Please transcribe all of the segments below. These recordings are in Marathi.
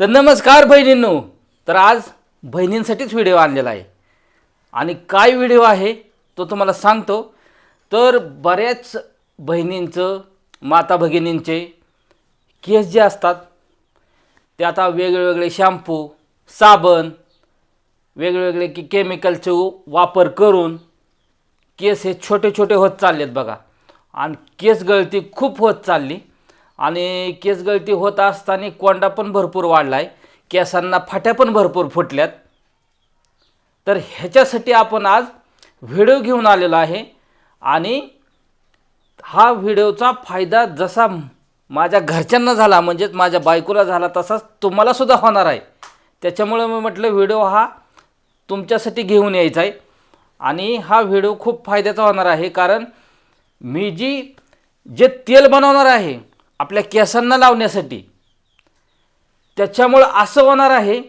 तर नमस्कार बहिणींनो. तर आज बहिणींसाठीच व्हिडिओ आणलेला आहे. आणि काय व्हिडिओ आहे तो तुम्हाला सांगतो. तर बऱ्याच बहिणींचं माता भगिनींचे केस जे असतात ते आता वेगवेगळे शॅम्पू साबण वेगवेगळे की केमिकलचे वापर करून केस हे छोटे छोटे होत चाललेत बघा. आणि केस गळती खूप होत चालली. आणि केस गळती होत असताना कोंडा पण भरपूर वाढला आहे केसांना फाट्या पण भरपूर फुटल्यात. तर ह्याच्यासाठी आपण आज व्हिडिओ घेऊन आलेलो आहे आणि हा व्हिडिओचा फायदा जसा माझ्या घरच्यांना झाला म्हणजेच माझ्या बायकोला झाला तसाच तुम्हालासुद्धा होणार आहे. त्याच्यामुळे मी म्हटलं व्हिडिओ हा तुमच्यासाठी घेऊन यायचा आहे. आणि हा व्हिडिओ खूप फायद्याचा होणार आहे कारण मी जी जे तेल बनवणार आहे आपल्या केसांना लावण्यासाठी. त्याच्यामुळं असं होणार आहे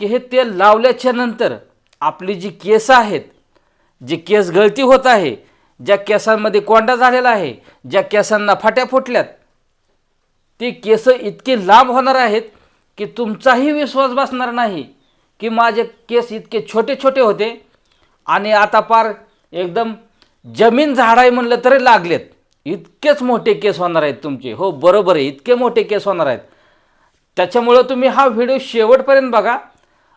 की हे तेल लावल्याच्या नंतर आपली जी केस आहेत जी केस गळती होत आहे ज्या केसांमध्ये कोंडा झालेला आहे ज्या केसांना फाट्या फुटल्यात ती केस इतकी लांब होणार आहेत की तुमचाही विश्वास बसणार नाही की माझे केस इतके छोटे छोटे होते आणि आता पार एकदम जमीन झाडाय म्हणलं तरी लागलेत. इतकेच मोठे केस होणार आहेत तुमचे. हो बरोबर आहे. इतके मोठे केस होणार आहेत. त्याच्यामुळं तुम्ही हा व्हिडिओ शेवटपर्यंत बघा.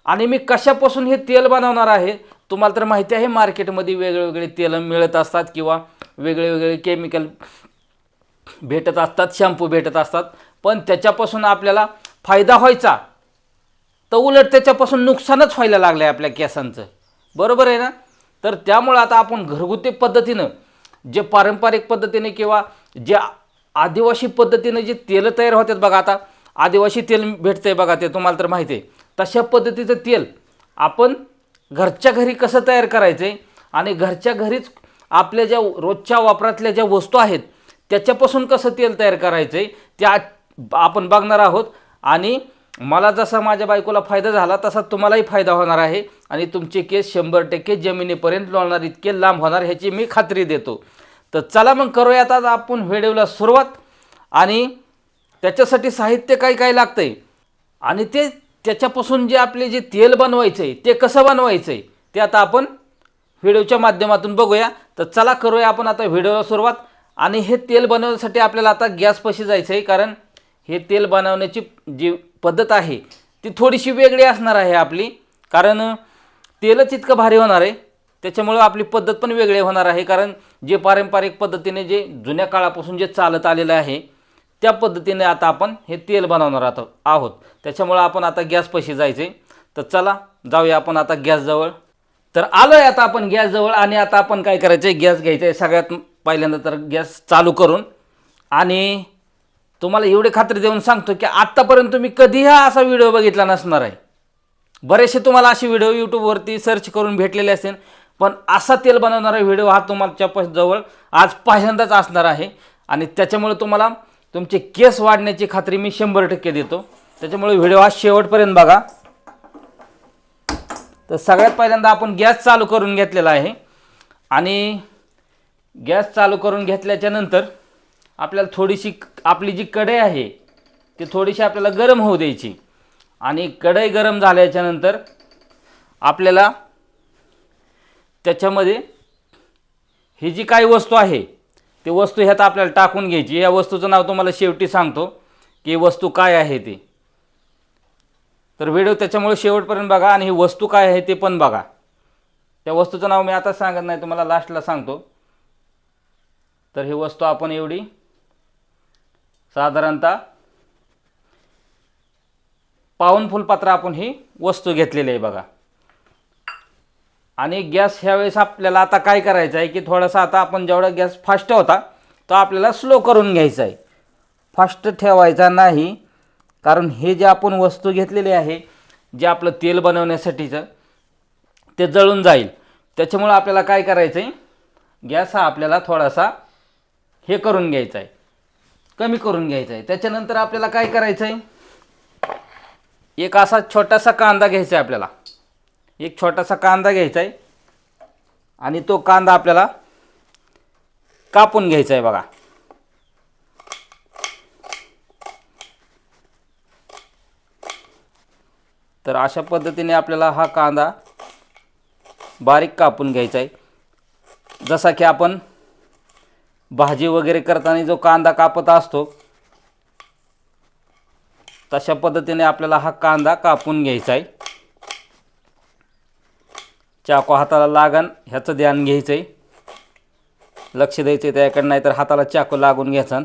आणि मी कशापासून हे तेल बनवणार आहे तुम्हाला तर माहिती आहे मार्केटमध्ये वेगवेगळे तेल मिळत असतात किंवा वेगळे वेगळे केमिकल भेटत असतात शॅम्पू भेटत असतात. पण त्याच्यापासून आपल्याला फायदा व्हायचा. तर उलट त्याच्यापासून नुकसानच व्हायला लागलं आहे आपल्या केसांचं. बरोबर आहे ना? तर त्यामुळं आता आपण घरगुती पद्धतीनं जे पारंपरिक पद्धतीने किंवा जे आदिवासी पद्धतीने जे तेलं तयार होतात बघा आता आदिवासी तेल भेटतं आहे बघा ते तुम्हाला तर माहिती आहे. तशा पद्धतीचं तेल आपण घरच्या घरी कसं तयार करायचं आहे आणि घरच्या घरीच आपल्या ज्या रोजच्या वापरातल्या ज्या वस्तू आहेत त्याच्यापासून कसं तेल तयार करायचं आहे त्या आपण बघणार आहोत. आणि मला जसा माझ्या बायकोला फायदा झाला तसा तुम्हालाही फायदा होणार आहे. आणि तुमचे केस शंभर टक्के जमिनीपर्यंत लोळणार इतके लांब होणार ह्याची मी खात्री देतो. तर चला मग करूयात आज आपण व्हिडिओला सुरुवात. आणि त्याच्यासाठी साहित्य काय काय लागतं आहे आणि ते त्याच्यापासून जे आपले जे तेल बनवायचं आहे ते कसं बनवायचं आहे ते आता आपण व्हिडिओच्या माध्यमातून बघूया. तर चला करूया आपण आता व्हिडिओला सुरुवात. आणि हे तेल बनवण्यासाठी आपल्याला आता गॅसपाशी जायचं आहे कारण हे तेल बनवण्याची जी पद्धत आहे ती थोडीशी वेगळी असणार आहे आपली. कारण तेलच इतकं भारी होणार आहे. त्याच्यामुळं आपली पद्धत पण वेगळी होणार आहे. कारण जे पारंपरिक पद्धतीने जे जुन्या काळापासून जे चालत आलेलं आहे त्या पद्धतीने आता आपण हे तेल बनवणार आहोत आहोत. त्याच्यामुळं आपण आता गॅसपाशी जायचं. आहे तर चला जाऊया आपण आता गॅसजवळ तर आलो आहे आता आपण गॅसजवळ आणि आता आपण काय करायचं आहे गॅस घ्यायचा आहे सगळ्यात पहिल्यांदा तर गॅस चालू करून. आणि तुम्हाला एवढी खात्री देऊन सांगतो की आत्तापर्यंत तुम्ही कधीही असा व्हिडिओ बघितला नसणार आहे. बरेचसे तुम्हाला असे व्हिडिओ यूट्यूबवरती सर्च करून भेटलेले असेल पण असा तेल बनवणारा व्हिडिओ हा तुमच्या प- जवळ आज पहिल्यांदाच असणार आहे. आणि त्याच्यामुळे तुम्हाला तुमचे केस वाढण्याची खात्री मी शंभर टक्के देतो. त्याच्यामुळे व्हिडिओ हा शेवटपर्यंत बघा. तर सगळ्यात पहिल्यांदा आपण गॅस चालू करून घेतलेला आहे. आणि गॅस चालू करून घेतल्याच्या नंतर आपल्याला थोडीशी आपली जी कढई आहे ती थोडीशी आपल्याला गरम होऊ द्यायची. आणि कढई गरम झाल्याच्यानंतर आपल्याला त्याच्यामध्ये ही जी काही वस्तू आहे ती वस्तू ह्यात आपल्याला टाकून घ्यायची. या वस्तूचं नाव तुम्हाला शेवटी सांगतो की वस्तू काय आहे ती. तर व्हिडिओ त्याच्यामुळे शेवटपर्यंत बघा आणि ही वस्तू काय आहे ते पण बघा. त्या वस्तूचं नाव मी आता सांगत नाही तुम्हाला लास्टला सांगतो. तर ही वस्तू आपण एवढी साधारणतः पाऊन फुलपात्र आपण ही वस्तू घेतलेली आहे बघा. आणि गॅस ह्यावेळेस आपल्याला आता काय करायचं आहे की थोडासा आता आपण जेवढा गॅस फास्ट होता तो आपल्याला स्लो करून घ्यायचा आहे. फास्ट ठेवायचा नाही कारण हे जे आपण वस्तू घेतलेली आहे जे आपलं तेल बनवण्यासाठीचं ते जळून जाईल. त्याच्यामुळं आपल्याला काय करायचं आहे गॅस हा आपल्याला थोडासा हे करून घ्यायचा आहे. कमी करून घ्यायचा आहे त्याच्यानंतर आपल्याला काय करायचं आहे एक असा छोटासा कांदा घ्यायचा आहे आपल्याला. एक छोटासा कांदा घ्यायचा आहे आणि तो कांदा आपल्याला कापून घ्यायचा आहे बघा. तर अशा पद्धतीने आपल्याला हा कांदा बारीक कापून घ्यायचा आहे जसा की आपण भाजी वगैरे करताना जो कांदा कापत असतो तशा पद्धतीने आपल्याला हा कांदा कापून घ्यायचा आहे. चाकू हाताला लागन ह्याचं ध्यान घ्यायचं आहे लक्ष द्यायचं आहे त्याकडे नाही तर हाताला चाकू लागून घ्यायचा.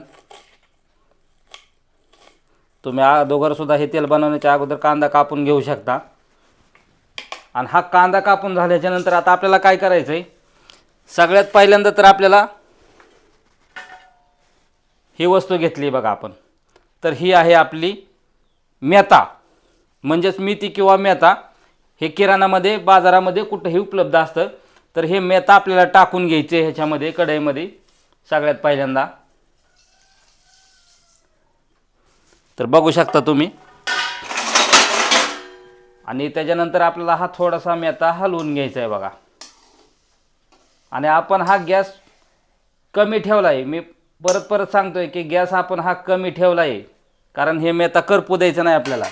तुम्ही अगोदरसुद्धा हे तेल बनवण्याच्या अगोदर कांदा कापून घेऊ शकता. आणि हा कांदा कापून झाल्याच्यानंतर आता आपल्याला काय करायचं आहे सगळ्यात पहिल्यांदा तर आपल्याला ही वस्तू घेतली बघा आपण. तर ही आहे आपली मेथा म्हणजेच मेथी किंवा मेथा हे किराणामध्ये बाजारामध्ये कुठंही उपलब्ध असतं. तर हे मेथा आपल्याला टाकून घ्यायचे ह्याच्यामध्ये कढईमध्ये सगळ्यात पहिल्यांदा. तर बघू शकता तुम्ही. आणि त्याच्यानंतर आपल्याला हा थोडासा मेथा हलवून घ्यायचा आहे बघा. आणि आपण हा गॅस कमी ठेवला आहे मी परत परत सांगतोय की गॅस आपण हा कमी ठेवला आहे कारण हे मेथा करपू द्यायचं नाही आपल्याला.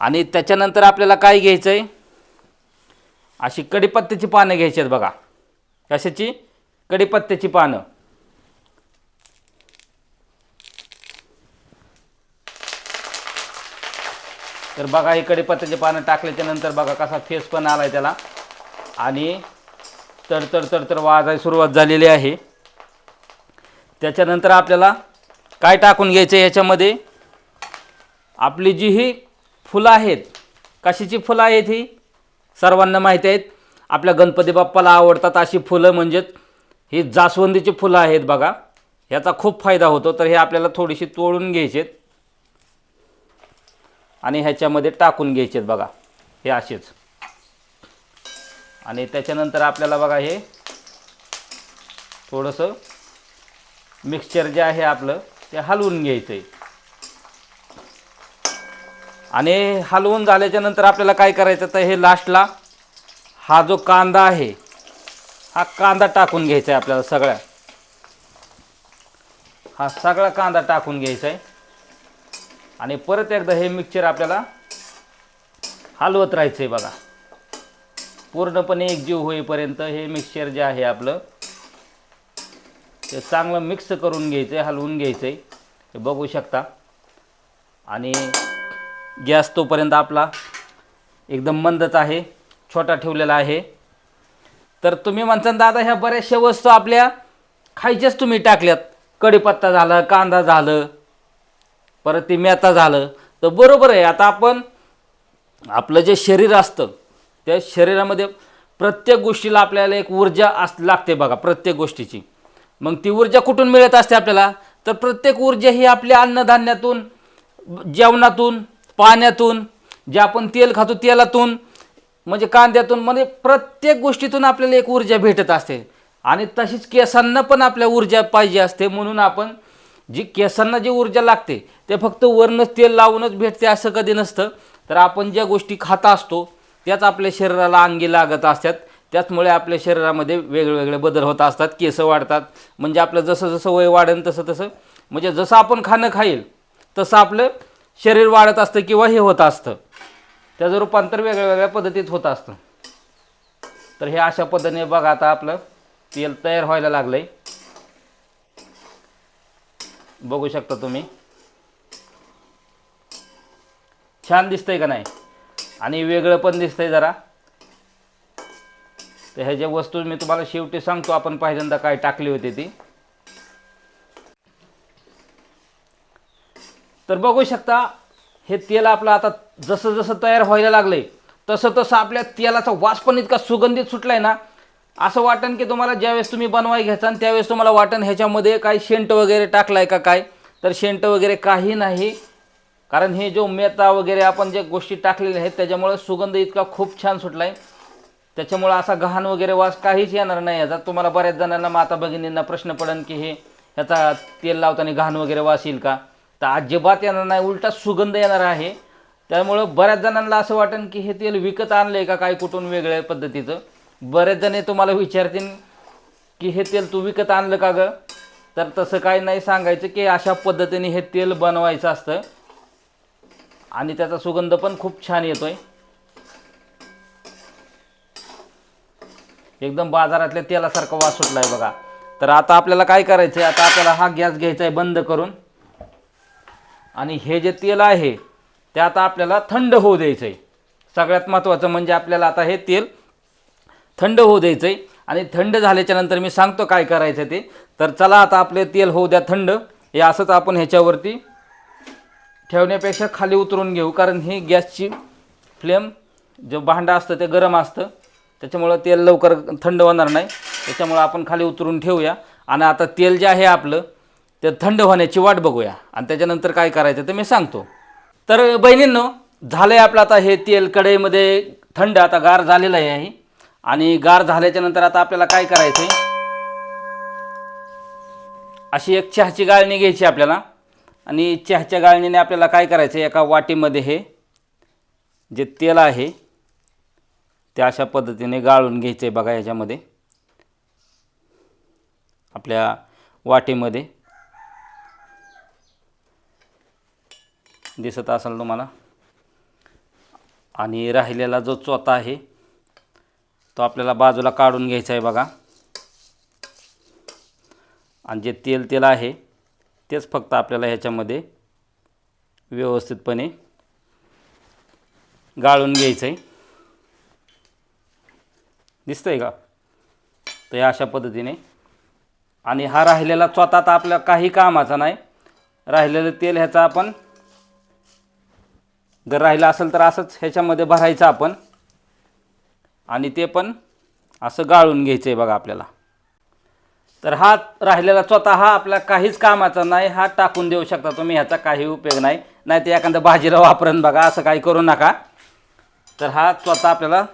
आणि त्याच्यानंतर आपल्याला काय घ्यायचं आहे अशी कडीपत्त्याची पानं घ्यायची आहेत बघा. कशाची? कडीपत्त्याची पानं. तर बघा हे कडीपत्त्याची पानं टाकल्याच्या नंतर बघा कसा फेस पण आला आहे त्याला. आणि तडतड तडतड वाजायला सुरुवात झालेली आहे. त्याच्यानंतर आपल्याला काय टाकून घ्यायचं आहे याच्यामध्ये? आपली जी ही फुलं आहेत कशाची फुलं आहेत ही? सर्वांना माहिती आहेत. आपल्या गणपती बाप्पाला आवडतात अशी फुलं म्हणजेच ही जास्वंदीची फुलं आहेत बघा. ह्याचा खूप फायदा होतो. तर हे आपल्याला थोडीशी तोडून घ्यायचेत आणि ह्याच्यामध्ये टाकून घ्यायचे आहेत बघा. हे असेच. आणि त्याच्यानंतर आपल्याला बघा हे थोडंसं मिक्सचर जे आहे आपलं ते हलवून घ्यायचं आहे आणि हलवून झाल्याच्यानंतर आपल्याला काय करायचं तर हे लास्टला हा जो कांदा आहे हा कांदा टाकून घ्यायचा आहे आपल्याला सगळ्या. हा सगळा कांदा टाकून घ्यायचा आहे आणि परत एकदा हे मिक्सचर आपल्याला हलवत राहायचं आहे बघा. पूर्णपणे एकजीव होईपर्यंत हे मिक्सचर जे आहे आपलं ते चांगलं मिक्स करून घ्यायचं आहे हलवून घ्यायचं आहे ते बघू शकता. आणि गॅस तोपर्यंत आपला एकदम मंदच आहे छोटा ठेवलेला आहे. तर तुम्ही म्हणता दादा ह्या बऱ्याचशा वस्तू आपल्या खायच्याच तुम्ही टाकल्यात. कढीपत्ता झालं कांदा झालं परत ते मेथा झालं. तर बरोबर आहे. आता आपण आपलं जे शरीर असतं त्या शरीरामध्ये प्रत्येक गोष्टीला आपल्याला एक ऊर्जा अस लागते बघा प्रत्येक गोष्टीची. मग ती ऊर्जा कुठून मिळत असते आपल्याला? तर प्रत्येक ऊर्जा ही आपल्या अन्नधान्यातून जेवणातून पाण्यातून जे आपण तेल खातो तेलातून म्हणजे कांद्यातून म्हणजे प्रत्येक गोष्टीतून आपल्याला एक ऊर्जा भेटत असते. आणि तशीच केसांना पण आपल्या ऊर्जा पाहिजे असते. म्हणून आपण जी केसांना जी ऊर्जा लागते ते फक्त वरणच तेल लावूनच भेटते असं कधी नसतं. तर आपण ज्या गोष्टी खाता असतो त्याच आपल्या शरीराला अंगी लागत असतात. त्याचमुळे आपल्या शरीरामध्ये वेगवेगळे बदल होत असतात केस वाढतात. म्हणजे आपलं जसं जसं वय वाढेल तसं तसं. म्हणजे जसं आपण खाणं खाईल तसं आपलं शरीर वाढत असतं किंवा हे होत असतं. त्याचं रूपांतर वेगळ्या वेगळ्या पद्धतीत होत असतं. तर हे अशा पद्धतीने बघा आता आपलं तेल तयार व्हायला लागलं आहे बघू शकता तुम्ही. छान दिसतंय का नाही? आणि वेगळं पण दिसतंय जरा. तर ह्याच्या वस्तू मी तुम्हाला शेवटी सांगतो आपण पहिल्यांदा काय टाकली होती ती. तर बघू शकता हे तेल आपलं आता जसं जसं तयार व्हायला लागलंय तसं तसं आपल्या तेलाचा वास पण इतका सुगंधित सुटलाय ना असं वाटन की तुम्हाला ज्यावेळेस तुम्ही बनवाय घ्यायचा त्यावेळेस तुम्हाला वाटण ह्याच्यामध्ये काही शेंट वगैरे टाकलाय का काय? तर शेंट वगैरे काही नाही. कारण हे जो मेता वगैरे आपण ज्या गोष्टी टाकलेल्या आहेत त्याच्यामुळे सुगंध इतका खूप छान सुटलाय. त्याच्यामुळं असा गहाण वगैरे वास काहीच येणार नाही. याचा तुम्हाला बऱ्याच जणांना माता भगिनींना प्रश्न पडेल की हे ह्याचा तेल लावताना घाण वगैरे वास येईल का? तर अजिबात येणार नाही उलटा सुगंध येणार आहे. त्यामुळं बऱ्याच जणांना असं वाटेल की हे तेल विकत आणलं आहे का काय कुठून वेगळ्या पद्धतीचं? बरेच जण हे तुम्हाला विचारतील की हे तेल तू विकत आणलं का गं? तर तसं काही नाही सांगायचं की अशा पद्धतीने हे तेल बनवायचं असतं. आणि त्याचा सुगंध पण खूप छान येतो आहे एकदम बाजारातल्या तेलासारखा वास सुटलाय बघा. तर आता आपल्याला काय करायचं आहे आता आपल्याला हा गॅस घ्यायचा आहे बंद करून. आणि हे जे तेल आहे ते आता आपल्याला थंड होऊ द्यायचं आहे सगळ्यात महत्त्वाचं म्हणजे आपल्याला आता हे तेल थंड होऊ द्यायचं आहे आणि थंड झाल्याच्यानंतर मी सांगतो काय करायचं ते. तर चला आता आपले तेल होऊ द्या थंड. हे असंच आपण ह्याच्यावरती ठेवण्यापेक्षा खाली उतरून घेऊ. कारण ही गॅसची फ्लेम जो भांडं असतं ते गरम असतं. त्याच्यामुळं तेल लवकर थंड होणार नाही. त्याच्यामुळं आपण खाली उतरून ठेवूया. आणि आता तेल जे आहे आपलं ते थंड होण्याची वाट बघूया. आणि त्याच्यानंतर काय करायचं ते मी सांगतो. तर बहिणींनो झालं आहे आपलं आता हे तेल कढईमध्ये थंड आता गार झालेलं आहे. हे. आणि गार झाल्याच्यानंतर आता आपल्याला काय करायचं आहे अशी एक चहाची गाळणी घ्यायची आपल्याला. आणि चहाच्या गाळणीने आपल्याला काय करायचं आहे एका वाटीमध्ये हे जे तेल आहे ते अशा पद्धतीने गाळून घ्यायचं आहे बघा याच्यामध्ये. आपल्या वाटेमध्ये. दिसत असेल तुम्हाला. आणि राहिलेला जो चोथा आहे तो आपल्याला बाजूला काढून घ्यायचा आहे बघा. आणि जे तेल तेल आहे तेच फक्त आपल्याला ह्याच्यामध्ये व्यवस्थितपणे गाळून घ्यायचं आहे दिसतं आहे का? तर या अशा पद्धतीने. आणि हा राहिलेला स्वतः तर आपल्या काही कामाचा नाही. राहिलेलं तेल ह्याचा आपण जर राहिलं असेल तर असंच ह्याच्यामध्ये भरायचं आपण. आणि ते पण असं गाळून घ्यायचं आहे बघा आपल्याला. तर हा राहिलेला स्वतः हा आपल्या काहीच कामाचा नाही हा टाकून देऊ शकता तुम्ही ह्याचा काही उपयोग नाही. नाही ते एखाद्या भाजीला वापरून बघा असं काही करू नका. तर हा स्वतः आपल्याला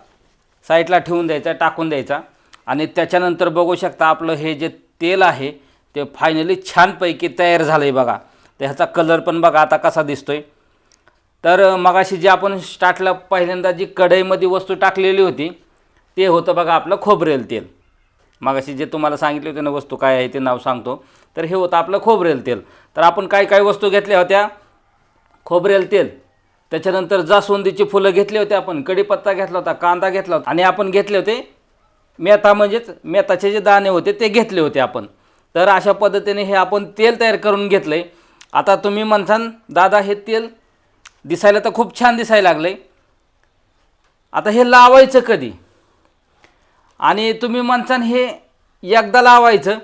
साईडला ठेवून द्यायचा टाकून द्यायचा. आणि त्याच्यानंतर बघू शकता आपलं हे जे तेल आहे ते फायनली छानपैकी तयार झालं आहे बघा. तर ह्याचा कलर पण बघा आता कसा दिसतो आहे तर मगाशी जे आपण स्टार्टला पहिल्यांदा जी कढईमध्ये वस्तू टाकलेली होती ते होतं बघा आपलं खोबरेल तेल. मगाशी जे तुम्हाला सांगितले होते ना वस्तू काय आहे ते नाव सांगतो. तर हे होतं आपलं खोबरेल तेल. तर आपण काय काय वस्तू घेतल्या होत्या? खोबरेल तेल. त्याच्यानंतर जास्वंदीची फुलं घेतली होती आपण कढीपत्ता घेतला होता कांदा घेतला होता आणि आपण घेतले होते मेथा म्हणजेच मेथाचे जे दाणे होते ते घेतले होते आपण. तर अशा पद्धतीने हे आपण तेल तयार करून घेतलं आहे आता तुम्ही म्हणसान दादा हे तेल दिसायला तर खूप छान दिसायला लागलं आहे आता हे लावायचं कधी? आणि तुम्ही म्हणसान हे एकदा लावायचं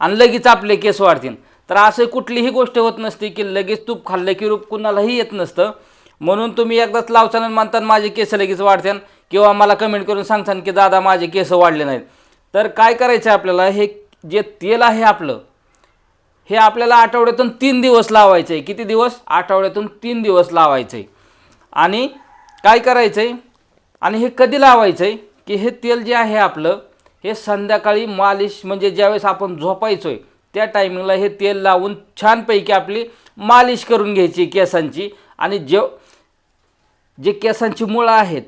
आणि लगेच आपले केस वाढतील. तर असं कुठलीही गोष्ट होत नसते की लगेच तूप खाल्लं की रूप कुणालाही येत नसतं. म्हणून तुम्ही एकदाच लावताना म्हणतात माझे केस लगेच वाढतात किंवा मला कमेंट करून सांगसान की दादा माझे केस वाढले नाहीत. तर काय करायचं आहे आपल्याला? हे जे तेल आहे आपलं हे आपल्याला आठवड्यातून तीन दिवस लावायचं आहे किती दिवस? आठवड्यातून तीन दिवस लावायचं आहे आणि काय करायचं आहे आणि हे कधी लावायचं आहे की हे तेल जे आहे आपलं हे संध्याकाळी मालिश म्हणजे ज्यावेळेस आपण झोपायचो आहे त्या टायमिंगला हे तेल लावून छानपैकी आपली मालिश करून घ्यायची केसांची. आणि जेव जे केसांची मुळं आहेत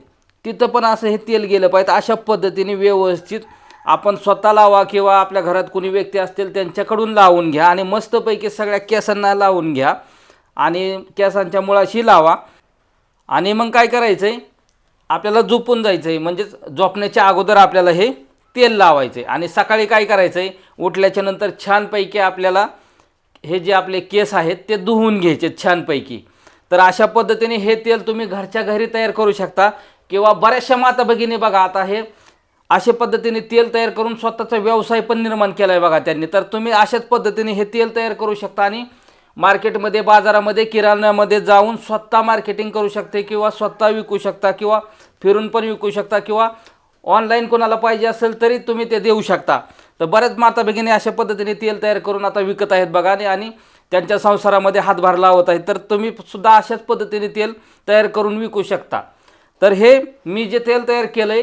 तिथं पण असं हे तेल गेलं पाहिजे. अशा पद्धतीने व्यवस्थित आपण स्वतः लावा किंवा आपल्या घरात कोणी व्यक्ती असतील त्यांच्याकडून लावून घ्या आणि मस्तपैकी सगळ्या केसांना लावून घ्या आणि केसांच्या मुळाशी लावा. आणि मग काय करायचं आहे आपल्याला झोपून जायचं आहे म्हणजेच झोपण्याच्या अगोदर आपल्याला हे तेल लावायचं आहे आणि सकाळी काय करायचं आहे उठल्याच्या नंतर छानपैकी आपल्याला हे जे आपले केस आहेत ते धुवून घ्यायचे छानपैकी. तर अशा पद्धतीने हे तेल तुम्ही घरच्या घरी तयार करू शकता किंवा बऱ्याचशा माता भगिनी बघा आता हे अशा पद्धतीने तेल तयार करून स्वतःचा व्यवसाय पण निर्माण केला आहे बघा त्यांनी. तर तुम्ही अशाच पद्धतीने हे तेल तयार करू शकता आणि मार्केटमध्ये बाजारामध्ये किराण्यामध्ये जाऊन स्वतः मार्केटिंग करू शकते किंवा स्वतः विकू शकता किंवा फिरून पण विकू शकता किंवा ऑनलाईन कोणाला पाहिजे असेल तरी तुम्ही ते देऊ शकता. तर बऱ्याच माता भगिनी अशा पद्धतीने तेल तयार करून आता विकत आहेत बघा आणि आणि त्यांच्या संसारामध्ये हातभार लावत आहे तर तुम्ही सुद्धा अशाच पद्धतीने तेल तयार करून विकू शकता. तर हे मी जे तेल तयार केलं आहे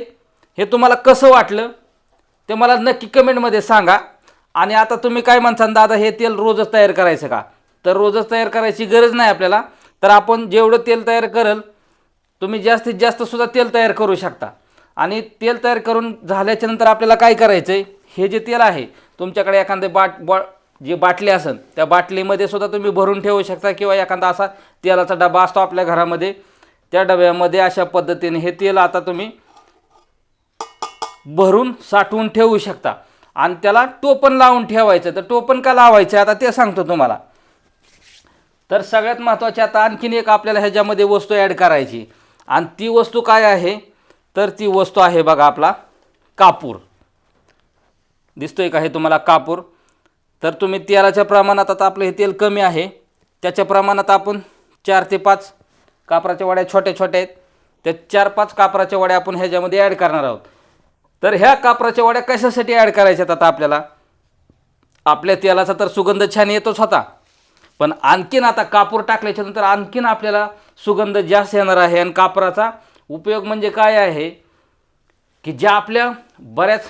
हे तुम्हाला कसं वाटलं ते मला नक्की कमेंटमध्ये सांगा. आणि आता तुम्ही काय म्हणसान दादा हे तेल रोजच तयार करायचं का? तर रोजच तयार करायची गरज नाही आपल्याला. तर आपण जेवढं तेल तयार करल तुम्ही जास्तीत जास्त सुद्धा तेल तयार करू शकता. आणि तेल तयार करून झाल्याच्यानंतर आपल्याला काय करायचं आहे हे जे तेल आहे तुमच्याकडे एखादे बाट बॉ जी बाटली असेल त्या बाटलीमध्ये सुद्धा तुम्ही भरून ठेवू शकता किंवा एखादा असा तेलाचा डबा असतो आपल्या घरामध्ये. त्या डब्यामध्ये अशा पद्धतीने हे तेल आता तुम्ही भरून साठवून ठेवू शकता. आणि त्याला टोपण लावून ठेवायचं. तर टोपण का लावायचं आता ते सांगतो तुम्हाला. तर सगळ्यात महत्त्वाची आता आणखीन एक आपल्याला ह्याच्यामध्ये वस्तू ॲड करायची. आणि ती वस्तू काय आहे? तर ती वस्तू आहे बघा आपला कापूर. दिसतोय का हे तुम्हाला कापूर? तर तुम्ही तेलाच्या प्रमाणात आता आपलं हे तेल कमी आहे. त्याच्या प्रमाणात आपण चार ते पाच कापराच्या वड्या छोट्या छोट्या आहेत. त्या चार पाच कापराच्या वड्या आपण ह्याच्यामध्ये ॲड करणार आहोत. तर ह्या कापराच्या वड्या कशासाठी ॲड करायच्यात आता आपल्याला? आपल्या तेलाचा तर सुगंध छान येतोच होता. पण आणखीन आता कापूर टाकल्याच्यानंतर आणखीन आपल्याला सुगंध जास्त येणार आहे. आणि कापराचा उपयोग म्हणजे काय आहे? की ज्या आपल्या बऱ्याच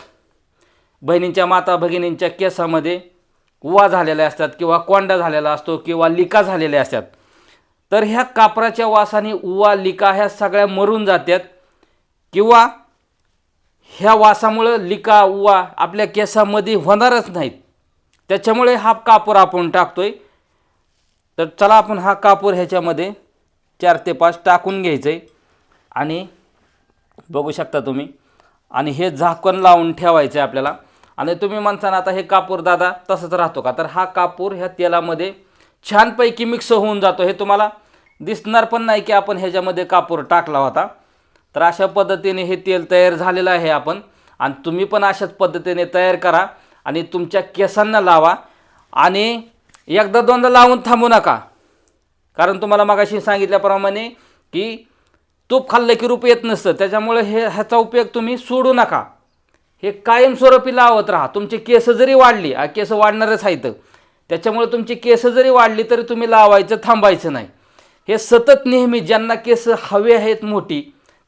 बहिणींच्या माता भगिनींच्या केसामध्ये उवा झालेल्या असतात किंवा कोंडा झालेला असतो किंवा लिका झालेल्या असतात. तर ह्या कापराच्या वासाने उवा लिका ह्या सगळ्या मरून जातात किंवा ह्या वासामुळं लिका उवा आपल्या केसामध्ये होणारच नाहीत. त्याच्यामुळे हा कापूर आपण टाकतोय. तर चला आपण हा कापूर ह्याच्यामध्ये चार ते पाच टाकून घ्यायचं आहे आणि बघू शकता तुम्ही. आणि हे झाकण लावून ठेवायचं आहे आपल्याला. आणि तुम्ही म्हणता आता हे कापूर दादा तसंच राहतो का? तर हा कापूर ह्या तेलामध्ये छानपैकी मिक्स होऊन जातो. हे तुम्हाला दिसणार पण नाही की आपण ह्याच्यामध्ये कापूर टाकला होता. तर अशा पद्धतीने हे तेल तयार झालेलं आहे आपण. आणि तुम्ही पण अशाच पद्धतीने तयार करा आणि तुमच्या केसांना लावा. आणि एकदा दोनदा लावून थांबू नका. कारण तुम्हाला मगाशी सांगितल्याप्रमाणे की तूप खाल्लं की रूप येत नसतं. त्याच्यामुळे हे ह्याचा उपयोग तुम्ही सोडू नका. हे कायमस्वरूपी लावत राहा. तुमची केस जरी वाढली आ, केस वाढणारच आहेत. त्याच्यामुळे तुमची केस जरी वाढली तरी तुम्ही लावायचं थांबायचं नाही. हे सतत नेहमी ज्यांना केस हवे आहेत मोठी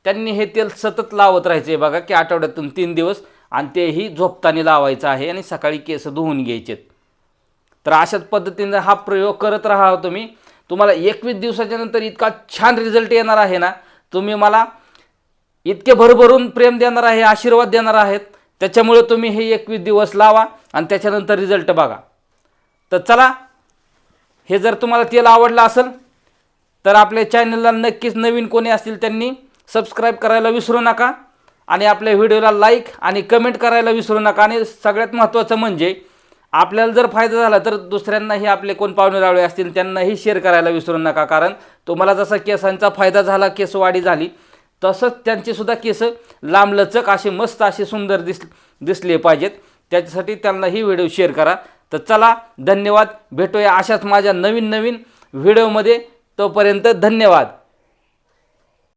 त्यांनी हे तेल सतत लावत राहायचं. आहे बघा की आठवड्यातून तीन दिवस आणि तेही झोपताना लावायचं आहे आणि सकाळी केस धुवून घ्यायचेत. तर अशाच पद्धतीने हा प्रयोग करत राहा हो तुम्ही. तुम्हाला एकवीस दिवसाच्या नंतर इतका छान रिझल्ट येणार आहे ना. तुम्ही मला इतके भरभरून प्रेम देणार आहे आशीर्वाद देणार आहेत. त्याच्यामुळे तुम्ही हे एकवीस दिवस लावा आणि त्याच्यानंतर रिझल्ट बघा. तर चला हे जर तुम्हाला तेल आवडलं असेल तर आपल्या चॅनलला नक्कीच नवीन कोणी असतील त्यांनी सबस्क्राईब करायला विसरू नका आणि आपल्या व्हिडिओला लाईक आणि कमेंट करायला विसरू नका. आणि सगळ्यात महत्त्वाचं म्हणजे आपल्याला जर फायदा झाला तर दुसऱ्यांनाही आपले कोण पाहुणे रावळे असतील त्यांनाही शेअर करायला विसरू नका. कारण तुम्हाला जसा केसांचा फायदा झाला केसवाढी झाली तसंच त्यांचेसुद्धा केस लांबलचक असे मस्त असे सुंदर दिस दिसले पाहिजेत. त्याच्यासाठी त्यांना ही व्हिडिओ शेअर करा. तर चला धन्यवाद. भेटूया अशाच माझ्या नवीन नवीन व्हिडिओमध्ये. तोपर्यंत धन्यवाद.